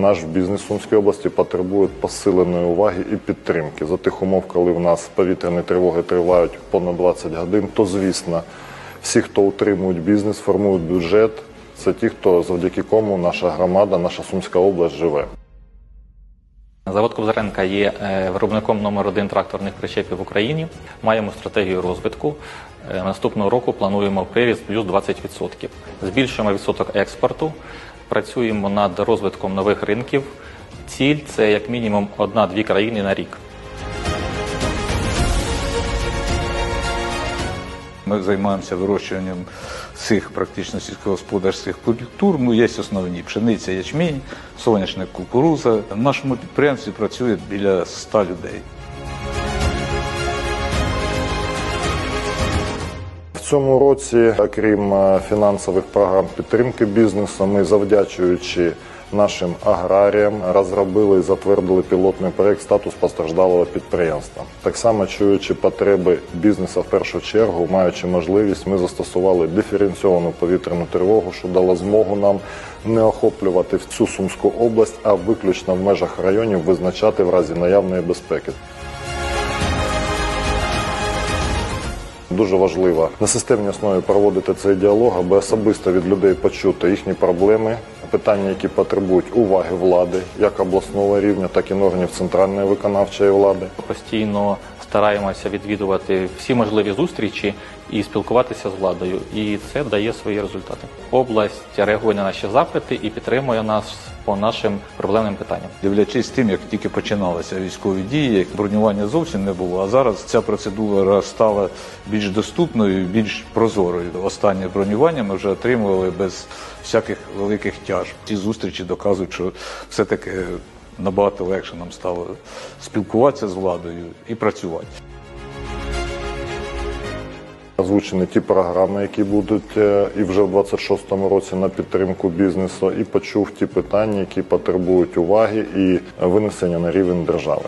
наш бізнес Сумської області потребує посиленої уваги і підтримки. За тих умов, коли в нас повітряні тривоги тривають понад 20 годин, то звісно, всі, хто утримують бізнес, формують бюджет, це ті, хто завдяки кому наша громада, наша Сумська область живе. Завод Кобзаренка є е, виробником номер один тракторних причепів в Україні. Маємо стратегію розвитку. Е, Наступного року плануємо приріст плюс 20%. Збільшуємо відсоток експорту, працюємо над розвитком нових ринків. Ціль це як мінімум одна-дві країни на рік. Ми займаємося вирощуванням цих практично сільськогосподарських культур. Ну, є основні пшениця, ячмінь, соняшник, кукуруза. В нашому підприємстві працює біля 100 людей. Цьому році, окрім е, фінансових програм підтримки бізнесу, ми завдячуючи нашим аграріям розробили і затвердили пілотний проект статус постраждалого підприємства. Так само чуючи потреби бізнесу в першу чергу, маючи можливість, ми застосували диференційовану повітряну тривогу, що дало змогу нам не охоплювати всю Сумську область, а виключно в межах районів визначати в разі наявної безпеки. Дуже важливо на системній основі проводити цей діалог, аби особисто від людей почути їхні проблеми, питання, які потребують уваги влади, як обласного рівня, так і органів центральної виконавчої влади. Постійно стараємося відвідувати всі можливі зустрічі і спілкуватися з владою. І це дає свої результати. Область реагує на наші запити і підтримує нас по нашим проблемним питанням. Дивлячись тим, як тільки починалися військові дії, як бронювання зовсім не було. А зараз ця процедура стала більш доступною, більш прозорою. Останнє бронювання ми вже отримували без всяких великих тяж. Ці зустрічі доказують, що все-таки набагато легше нам стало спілкуватися з владою і працювати. Озвучені ті програми, які будуть е, і вже в 26-му році на підтримку бізнесу, і почув ті питання, які потребують уваги і винесення на рівень держави.